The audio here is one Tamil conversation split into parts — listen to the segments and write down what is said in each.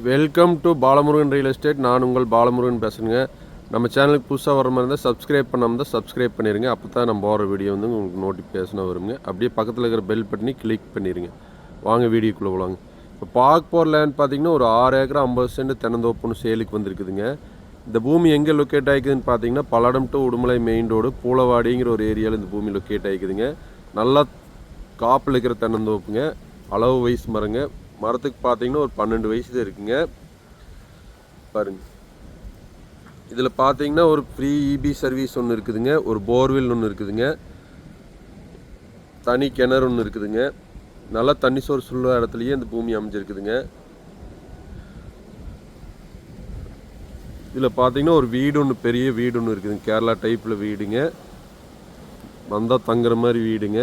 Welcome to Balamurugan real estate. நான் உங்கள் பாலமுருகன் பேசுகிறேங்க நம்ம சேனலுக்கு புதுசாக வர மாதிரி இருந்தால் சப்ஸ்கிரைப் பண்ணாமல் தான் சப்ஸ்கிரைப் பண்ணிடுங்க அப்போ தான் நம்ம போகிற வீடியோ வந்து உங்களுக்கு நோட்டிஃபிகேஷனாக வருங்க. அப்படியே பக்கத்தில் இருக்கிற பெல் பட்டனி கிளிக் பண்ணிடுங்க வாங்க வீடியோக்குள்ளே போகலாங்க இப்போ பார்க்க போகிற லேண்ட் பார்த்தீங்கன்னா ஒரு ஆறு ஏக்கர் ஐம்பது சென்ட் தென்னந்தோப்புன்னு சேலுக்கு வந்திருக்குதுங்க. இந்த பூமி எங்கே லொக்கேட் ஆகிக்குதுன்னு பார்த்தீங்கன்னா Palladam to Udumalai main road பூலவாடிங்கிற ஒரு ஏரியாவில் இந்த பூமி லொக்கேட் ஆகிக்குதுங்க. நல்லா காப்பில் இருக்கிற தென்னந்தோப்புங்க. அளவு வயசு மரங்க. மரத்துக்கு பார்த்தீங்கன்னா ஒரு பன்னெண்டு வயசு தான் இருக்குங்க. பாருங்க. இதில் பார்த்தீங்கன்னா ஒரு ஃப்ரீ இபி சர்வீஸ் ஒன்று இருக்குதுங்க. ஒரு போர்வெல் ஒன்று இருக்குதுங்க. தனி கிணறு ஒன்று இருக்குதுங்க. நல்லா தண்ணி சோறு சுள்ள இடத்துலையே இந்த பூமி அமைஞ்சிருக்குதுங்க. இதில் பார்த்தீங்கன்னா ஒரு வீடு ஒன்று பெரிய வீடு ஒன்று இருக்குதுங்க. கேரளா டைப்பில் வீடுங்க. வந்தால் தங்குற மாதிரி வீடுங்க.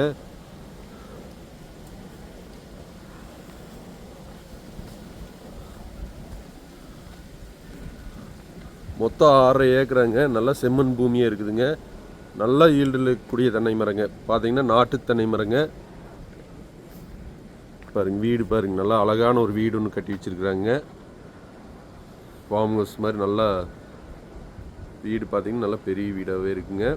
மொத்தம் ஆறரை ஏக்கராங்க. நல்லா செம்மண் பூமியாக இருக்குதுங்க. நல்லா ஈல்டில் இருக்கக்கூடிய தென்னை மரங்க. பார்த்தீங்கன்னா நாட்டு தென்னை மரங்க. பாருங்க வீடு பாருங்க. நல்லா அழகான ஒரு வீடு ஒன்று கட்டி வச்சிருக்கிறாங்க. ஃபார்ம் ஹவுஸ் மாதிரி நல்லா வீடு பார்த்தீங்கன்னா நல்லா பெரிய வீடாகவே இருக்குங்க.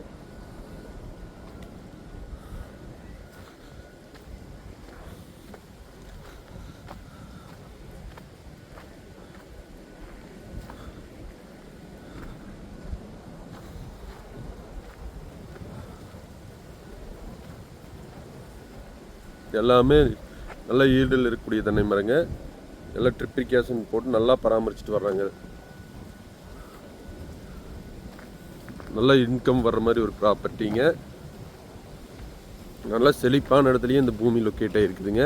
எல்லாமே நல்ல ஈல்டில் இருக்கக்கூடிய தென்னை மரங்க. எல்லாம் ட்ரிப்ளிகேஷன் போட்டு நல்லா பராமரிச்சுட்டு வர்றாங்க. நல்ல இன்கம் வர்ற மாதிரி ஒரு ப்ராப்பர்ட்டிங்க நல்லா செழிப்பான இடத்துலையும் இந்த பூமி லொக்கேட் ஆகிருக்குதுங்க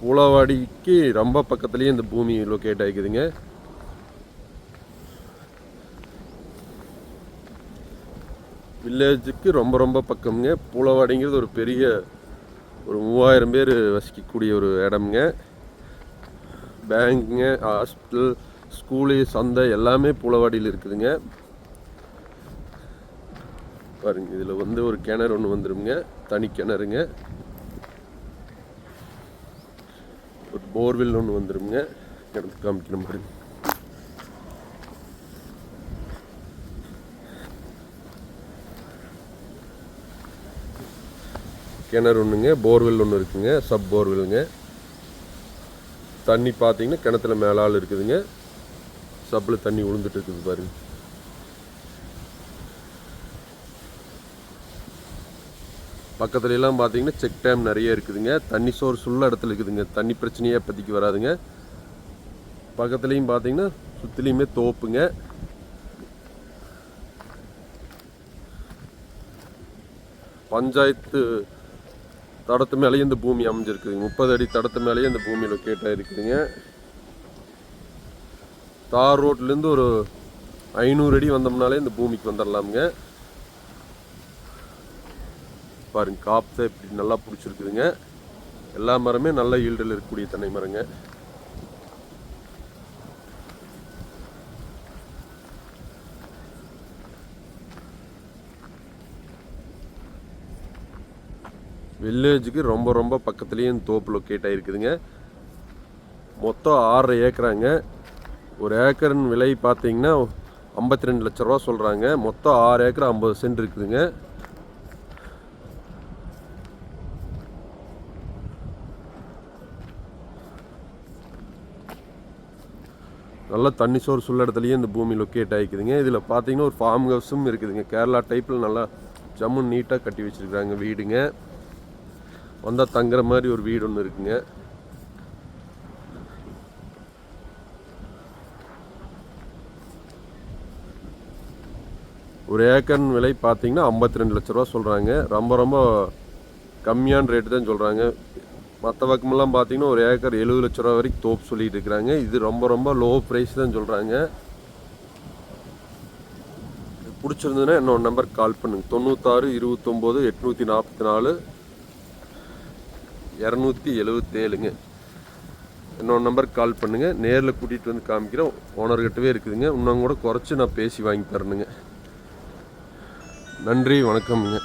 பூலாவாடிக்கு ரொம்ப பக்கத்துலேயே இந்த பூமி லொக்கேட் ஆகிக்குதுங்க வில்லேஜுக்கு ரொம்ப ரொம்ப பக்கம்ங்க. பூலவாடிங்கிறது ஒரு பெரிய ஒரு மூவாயிரம் பேர் வசிக்கக்கூடிய ஒரு இடம்ங்க. பேங்குங்க ஹாஸ்பிட்டல் ஸ்கூலு சந்தை எல்லாமே புலவாடியில் இருக்குதுங்க. பாருங்க இதில் வந்து ஒரு கிணறு ஒன்று வந்துடுங்க தனி கிணறுங்க. ஒரு போர்வெல் ஒன்று வந்துடுங்க கிணத்து காமிக்கணும் பாருங்க. கிணறு ஒன்றுங்க போர்வெல் ஒன்று இருக்குதுங்க சப் போர்வெல்லுங்க தண்ணி பார்த்தீங்கன்னா கிணத்துல மேலால் இருக்குதுங்க. சப்பில் தண்ணி விழுந்துட்டு இருக்குது பாருங்க. பக்கத்துல எல்லாம் பார்த்தீங்கன்னா செக் டேம் நிறைய இருக்குதுங்க. தண்ணி சோர்ஸ் உள்ள இடத்துல இருக்குதுங்க. தண்ணி பிரச்சனையே இப்போதைக்கு வராதுங்க. பக்கத்துலேயும் பார்த்தீங்கன்னா சுற்றிலையுமே தோப்புங்க. பஞ்சாயத்து தடத்து மேலேயும் இந்த பூமி அமைஞ்சிருக்குதுங்க முப்பது அடி தடத்து மேலேயும் இந்த பூமி லொக்கேட் ஆகிருக்குதுங்க தார் ரோட்லேருந்து ஒரு ஐநூறு அடி வந்தோம்னாலே இந்த பூமிக்கு வந்துடலாமுங்க பாருங்க காப்ஸை இப்படி நல்லா பிடிச்சிருக்குதுங்க. எல்லா மரமே நல்ல ஈல்டில் இருக்கக்கூடிய தென்னை மரங்க. வில்லேஜுக்கு ரொம்ப ரொம்ப பக்கத்துலேயும் தோப்பு லொக்கேட் ஆகிருக்குதுங்க மொத்தம் ஆறரை ஏக்கராங்க. ஒரு ஏக்கரின் விலை பார்த்தீங்கன்னா ஐம்பத்தி ரெண்டு லட்ச ரூபா சொல்கிறாங்க மொத்தம் ஆறு ஏக்கர் ஐம்பது சென்ட் இருக்குதுங்க. நல்லா தண்ணி சோறு சுள்ள இடத்துலையும் இந்த பூமி லொக்கேட் ஆகிக்குதுங்க இதில் பார்த்தீங்கன்னா ஒரு ஃபார்ம் ஹவுஸும் இருக்குதுங்க. கேரளா டைப்பில் நல்லா ஜம்மு நீட்டாக கட்டி வச்சுருக்குறாங்க வீடுங்க. வந்தால் தங்குற மாதிரி ஒரு வீடு ஒன்று இருக்குங்க. ஒரு ஏக்கர் விலை பார்த்தீங்கன்னா ஐம்பத்தி ரெண்டு லட்ச ரூபா சொல்கிறாங்க ரொம்ப ரொம்ப கம்மியான ரேட்டு தான் சொல்கிறாங்க மற்ற பக்கமெல்லாம் பார்த்தீங்கன்னா ஒரு ஏக்கர் எழுபது லட்ச ரூபா வரைக்கும் தோப்பு சொல்லிட்டு இருக்கிறாங்க இது ரொம்ப ரொம்ப லோ ப்ரைஸ் தான் சொல்கிறாங்க பிடிச்சிருந்ததுன்னா என்னோட நம்பருக்கு கால் பண்ணுங்க. தொண்ணூத்தாறு இருபத்தொம்போது எட்நூற்றி நாற்பத்தி நாலு இரநூத்தி எழுவத்தேழுங்க. இன்னொரு நம்பருக்கு கால் பண்ணுங்கள் நேரில் கூட்டிகிட்டு வந்து காமிக்கிறேன். ஓனர்கிட்டவே இருக்குதுங்க. இன்னும் கூட குறைச்சி நான் பேசி வாங்கி தரணுங்க. நன்றி வணக்கம்ங்க.